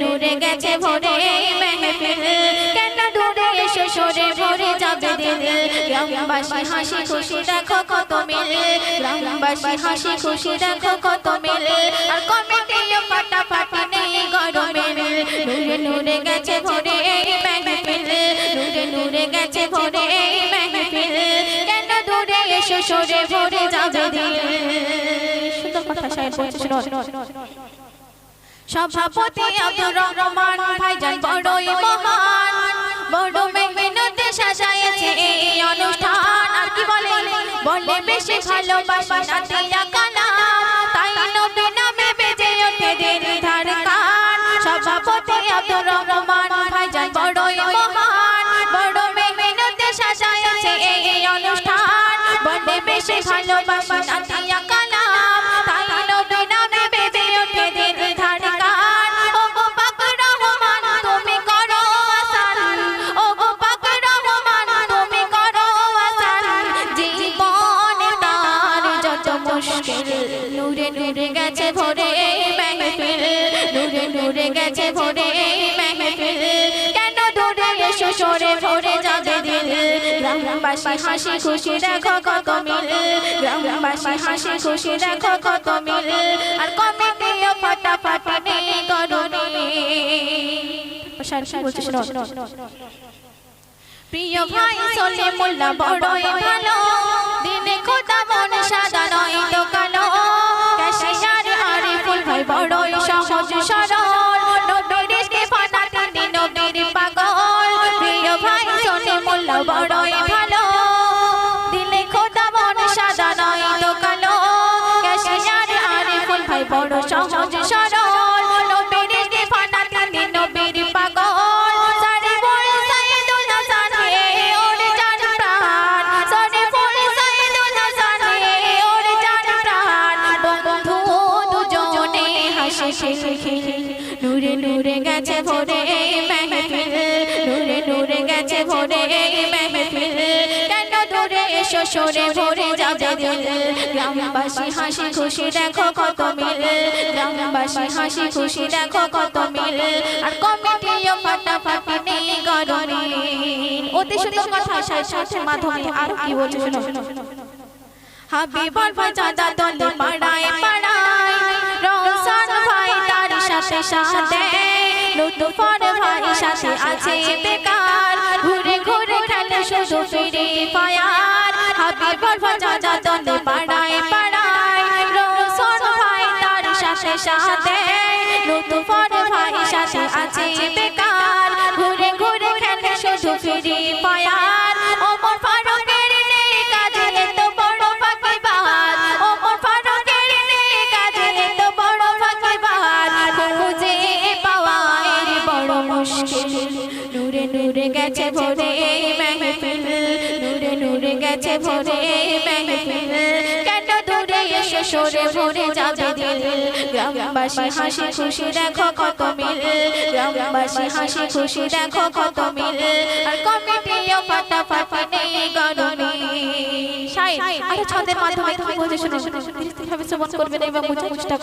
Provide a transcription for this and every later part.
নূরে গেছে ভরে মেহফিল কেন দূরে এসো সরে, ভরে যাবে দিল? গ্রামবাসী হাসি খুশি দেখো কত মিল। গ্রামবাসী হাসি খুশি দেখো কত মিল। আর কমিটিও ফাটাফাটি নেই গরমে। নূরে নূরে গেছে ভরে মেহফিল নূরে নূরে গেছে ভরে মেহফিল কেন দূরে এসো সরে, ভরে যাবে দিল? সুন্দর কথা সাহেব বলছে শুনো সভাপতি আব্দুর রহমান, ভাইজান বড়ই মহান। বড় মেহনতে সাজাইছে এই অনুষ্ঠান। আর কি বলে? বলে বেশি ভালোবাসি নাতিয়া কালাম তাই নবী নামে বেজে ওঠে দের ধার কান। সভাপতি আব্দুর রহমান, ভাইজান বড়ই মহান। বড় মেহনতে সাজাইছে এই অনুষ্ঠান। বলে বেশি ভালোবাসি গেছে ভরে মেহফিল। কেন দূরে এসো, সরে ভরে যাবে দিল? গ্রামবাসী হাসি খুশি দেখো কত মিল। গ্রামবাসী হাসি খুশি দেখো কত মিল। আর কমিটিও ফাটাফাটি নেই শোনো। প্রিয় ভাই চলে মোল্লা বড়ই ভালো। দিনে খোদা মন সাদা নয়, তো সরে ভরে যাবে দিল গ্রামবাসী হাসি খুশি দেখো কত মিল। গ্রামবাসী হাসি খুশি দেখো কত মিল। আর কমিটিও ফাটাফাটি নেই গরমি। অতি সুন্দর কথা, সাথে মাধ্যমে আর কি বলছে শোনো। হাবিবর বাজাদা দলে পাড়ায় পাড়ায় রওশন ভাই তার সাথে সাথে, লুৎফর ভাই সাথে আছে বেকার। ঘুরে ঘুরে খেলে শুধু ফিরে ফায়ার হাবিবর বাজাদা দলে পাড়ায় পাড়ায় ভাই তার সাথে। ভাই সাথে আছে বেকার। ঘুরে গেছে ভরে কেন দূরে এসে সরে ভরে যাবে দিল? গ্রামবাসী হাসি খুশি দেখো কত মিল। গ্রামবাসী হাসি খুশি দেখো কত মিল। আর নেই মাধ্যমে তুমি ধীরে শ্রবণ এবং চেষ্টা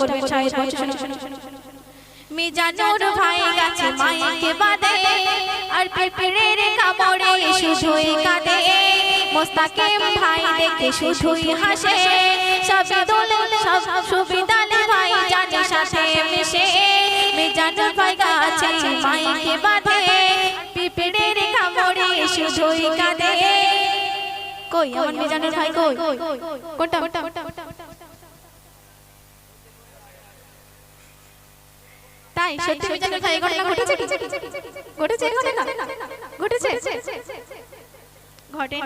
মিজানুর ভাই গাছে মাইকে বাদে আর কামড়ে শুধুই কাঁদে। মোস্তাকিম ভাই দেখে শুধুই হাসে। সব দোল সব সুবিধাল ভাই জানে সাথে মিশে। মিজানুর ভাই গাছে মাইকে বাদে পেপড়ের কামড়ে শুধুই কাঁদে। কই, আমার মিজানুর ভাই কই? কোনটা? তাই, সত্যি মিজানুর ভাই ঘটনা ঘটেছে? কি ঘটেছে ঘটেছে। ঘটে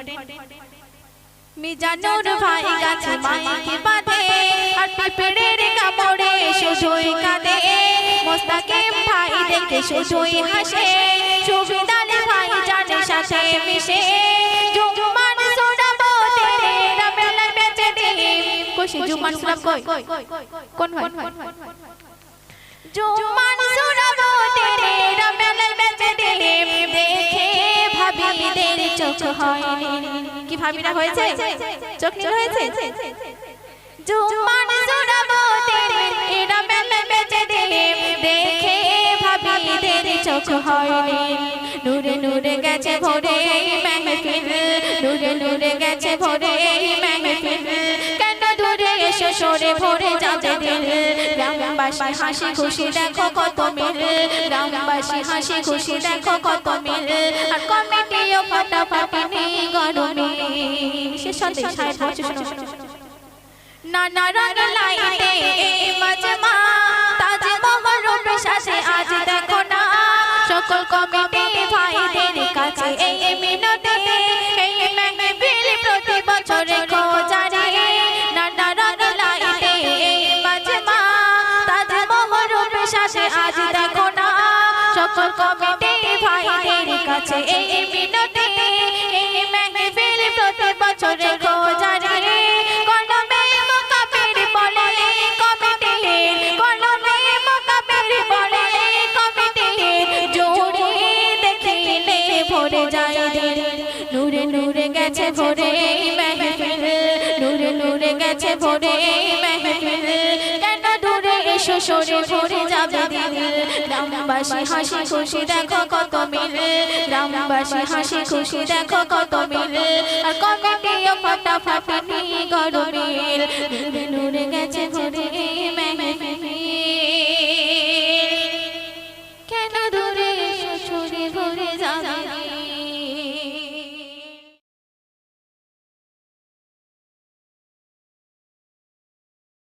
মিজানুর ভাই গাছে মাইকে বাঁধে। আর পিঁপড়ের কামড়ে শুধুই কাঁদে। মোস্তাকিম ভাই দেখে শুধুই হাসে। সুবিদাল ভাই জানে সাথে মিশে। জুমান তেরে বেচে খুশি জুমান সুরাব কই? কোন ভাই? জুমান সুরাবো তেরে রবেলা বেচে দিম দেখে ভাবিদের চোখ হয়নি কি ভাবিরা হয়েছে? চোখ নীল হয়েছে? জুমান সুরাবো তেরে রবেলা বেচে দিম দেখে ভাবি চোখ হয়নি নূরে নূরে গেছে ভরে মেহফিল নূরে নূরে গেছে ভরে মেহফিল সরে ভরে যাবে দিল। গ্রামবাসী হাসি খুশি দেখো কত মিল। গ্রামবাসী হাসি খুশি দেখো কত মিল। আর কমিটিও ফাটাফাটি নেই গরমে। নানা রঙ এই মাজমা তাজমহল রূপে সাজে আজ দেখো না। সকল কমিটি সকল কমিটি ভাইদের কাছে এই মিনতে এই মেহফিল প্রতি বছরে খোঁজারে কলমে মোকাবির বলে কমিটি কলমে মোকাবির বলে কমিটি জোরে দেখিলে ভরে যায় নূরে নূরে গেছে ভরে মেহফিল, নূরে নূরে গেছে ভরে মেহফিল। সরে ভরে যাবে দিল। গ্রামবাসী হাসি খুশি দেখো কত গ্রামবাসী হাসি খুশি দেখো কত মিল। আর কমিটিও নূরে গেছে ভরে